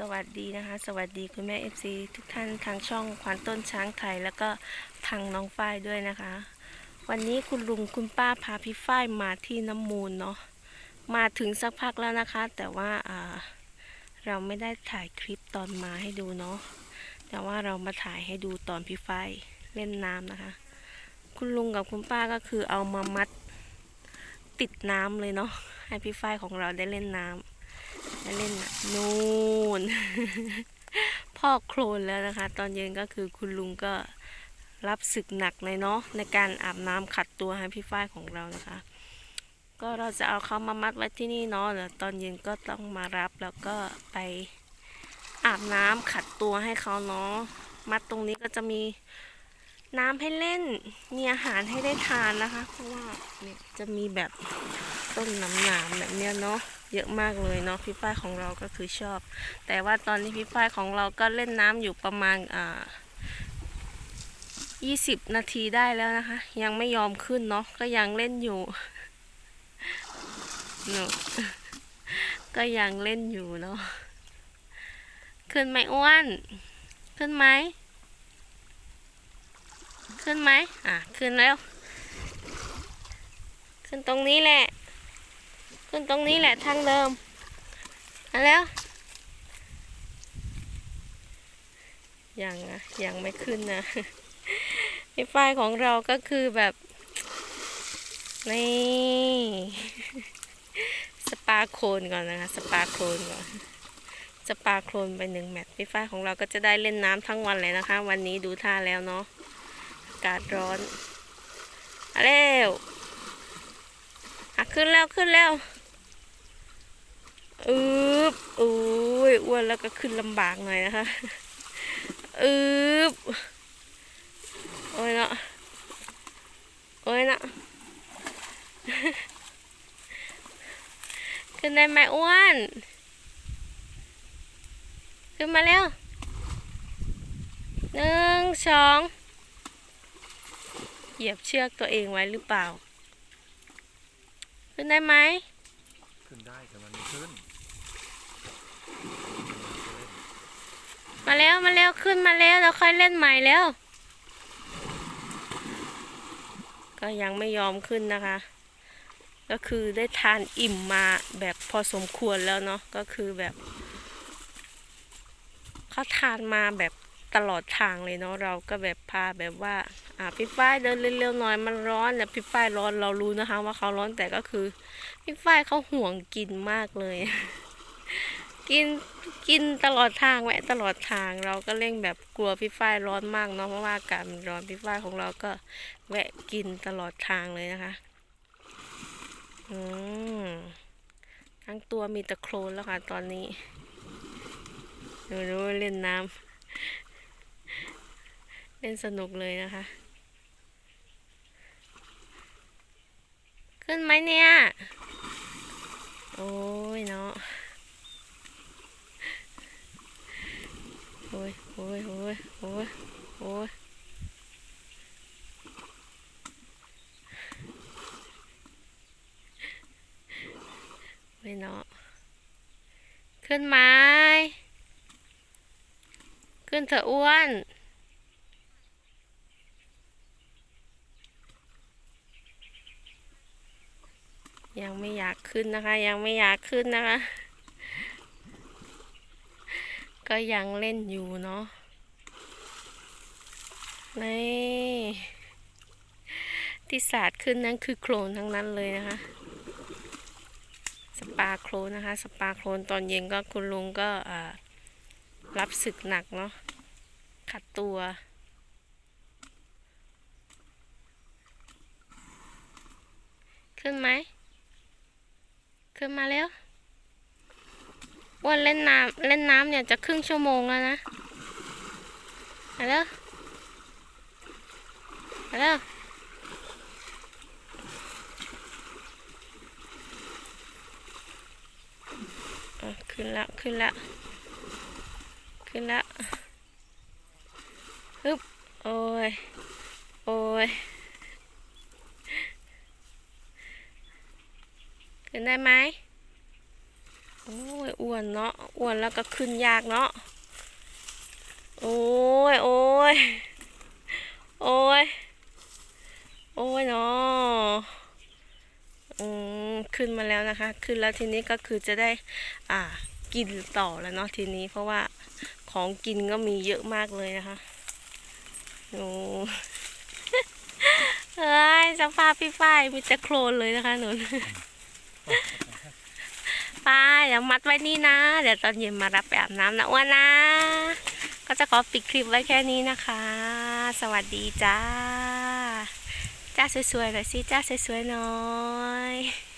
สวัสดีนะคะ สวัสดีคุณแม่เอฟซีทุกท่านทางช่องขวัญต้นช้างไทย แล้วก็ทางน้องฝ้ายด้วยนะคะ วันนี้คุณลุงคุณป้าพาพี่ฝ้ายมาที่น้ำมูลเนาะมาถึงสักพักแล้วนะคะ แต่ว่าเราไม่ได้ถ่ายคลิปตอนมาให้ดูเนาะแต่ว่าเรามาถ่ายให้ดูตอนพี่ฝ้ายเล่นน้ำนะคะ คุณลุงกับคุณป้าก็คือเอามามัดติดน้ำเลยเนาะให้พี่ฝ้ายของเราได้เล่นน้ำ เล่นน่ะนู่นพ่อโคลนแล้วนะคะ ตอนเย็นก็คือคุณลุงก็รับศึกหนักเลยเนาะในการอาบน้ำขัดตัวให้พี่ฝ้ายของเรานะคะ ก็เราจะเอาเขามามัดไว้ที่นี่เนาะเดี๋ยวตอนเย็นก็ต้องมารับแล้วก็ไปอาบน้ำขัดตัวให้เขาเนาะมัดตรงนี้ก็จะมีน้ำให้เล่น มีอาหารให้ได้ทานนะคะ เพราะว่าเนี่ยจะมีแบบต้นน้ำหนามแบบเนี้ยเนาะเยอะมากเลยเนาะพี่ฝ้ายของเราก็คือชอบ แต่ว่าตอนนี้พี่ฝ้ายของเราก็เล่นน้ำอยู่ประมาณอ่า20 นาทีได้แล้วนะคะ ยังไม่ยอมขึ้นเนาะก็ยังเล่นอยู่เนอะก็ยังเล่นอยู่เนาะขึ้นไหมอ้วน ขึ้นไหมขึ้นไหมอะ ขึ้นแล้ว ขึ้นตรงนี้แหละ ขึ้นตรงนี้แหละทางเดิมมาแล้ว ยังนะยังไม่ขึ้นนะพี่ฝ้ายของเราก็คือแบบ นี่ สปาโคลนก่อนนะคะ สปาโคลนก่อนสปาโคลนไปหนึ่งแมตช์พี่ฝ้ายของเราก็จะได้เล่นน้ำทั้งวันเลยนะคะ วันนี้ดูท่าแล้วเนาะอากาศร้อนมาเร็วอะขึ้นแล้วขึ้นแล้ว บอุ้ยอ้วนแล้วก็ขึ้นลำบากหน่อยนะคะอึบโอ้ยเนาะโอ้ยเนาะขึ้นได้ไหมอ้วน ขึ้นมาเร็วหนึ่งสองเหยียบเชือกตัวเองไว้หรือเปล่า ขึ้นได้ไหม ขึ้นได้แต่มันไม่ขึ้น มาแล้วมาแล้วขึ้นมาแล้วเราค่อยเล่นใหม่แล้ว ก็ยังไม่ยอมขึ้นนะคะ ก็คือได้ทานอิ่มมาแบบพอสมควรแล้วเนาะก็คือแบบเขาทานมาแบบตลอดทางเลยเนาะเราก็แบบพาแบบว่า อ่าพี่ฝ้ายเดินเร็วๆหน่อยมันร้อนแต่พี่ฝ้ายร้อนเรารู้นะคะ ว่าเขาร้อนแต่ก็คือ พี่ฝ้ายเขาห่วงกินมากเลย กินกินตลอดทางแวะตลอดทางเราก็เร่งแบบกลัวพี่ฝ้ายร้อนมากเนาะเพราะว่าอากาศมันร้อนพี่ฝ้ายของเราก็แวะกินตลอดทางเลยนะคะอืมทั้งตัวมีตะโคลนแล้วค่ะ ตอนนี้ดูดูเล่นน้ำเล่นสนุกเลยนะคะ ขึ้นไหมเนี่ย โอ้ยเนาะ โอ้ยโอ้ยโอ้ยโอ้ยโอ้ยไม่เนาะขึ้นไหมขึ้นเถอะอ้วนยังไม่อยากขึ้นนะคะ ยังไม่อยากขึ้นนะคะ ก็ยังเล่นอยู่เนาะนี่ที่สาดขึ้นนั้นคือโคลนทั้งนั้นเลยนะคะ สปาโคลนนะคะ สปาโคลนตอนเย็นก็คุณลุงก็รับศึกหนักเนาะขัดตัวขึ้นไหม ขึ้นมาแล้ว อ้วนเล่นน้ำเล่นน้ำเนี่ยจะครึ่งชั่วโมงแล้วนะมาแล้วมาแล้วอะขึ้นแล้วขึ้นแล้วขึ้นแล้วฮึบโอ้ย โอ้ย ขึ้นได้ไหม โอ้ยอ้วนเนาะอ้วนแล้วก็ขึ้นยากเนาะโอ้ยโอ้ยโอ้ยโอ้ยเนาะอืมขึ้นมาแล้วนะคะ ขึ้นแล้วทีนี้ก็คือจะได้ อ่า กินต่อแล้วเนาะทีนี้เพราะว่าของกินก็มีเยอะมากเลยนะคะโอ้เฮ้ยสภาพพี่ฝ้ายมีแต่โคลนเลยนะคะหนู ปเดี๋ยวมัดไว้นี่นะ เดี๋ยวตอนเย็นมารับไปอาบน้ำนะอ้วนนะ ก็จะขอปิดคลิปไว้แค่นี้นะคะ สวัสดีจ้า จ้าสวยๆหน่อยสิจ้าสวยๆหน่อย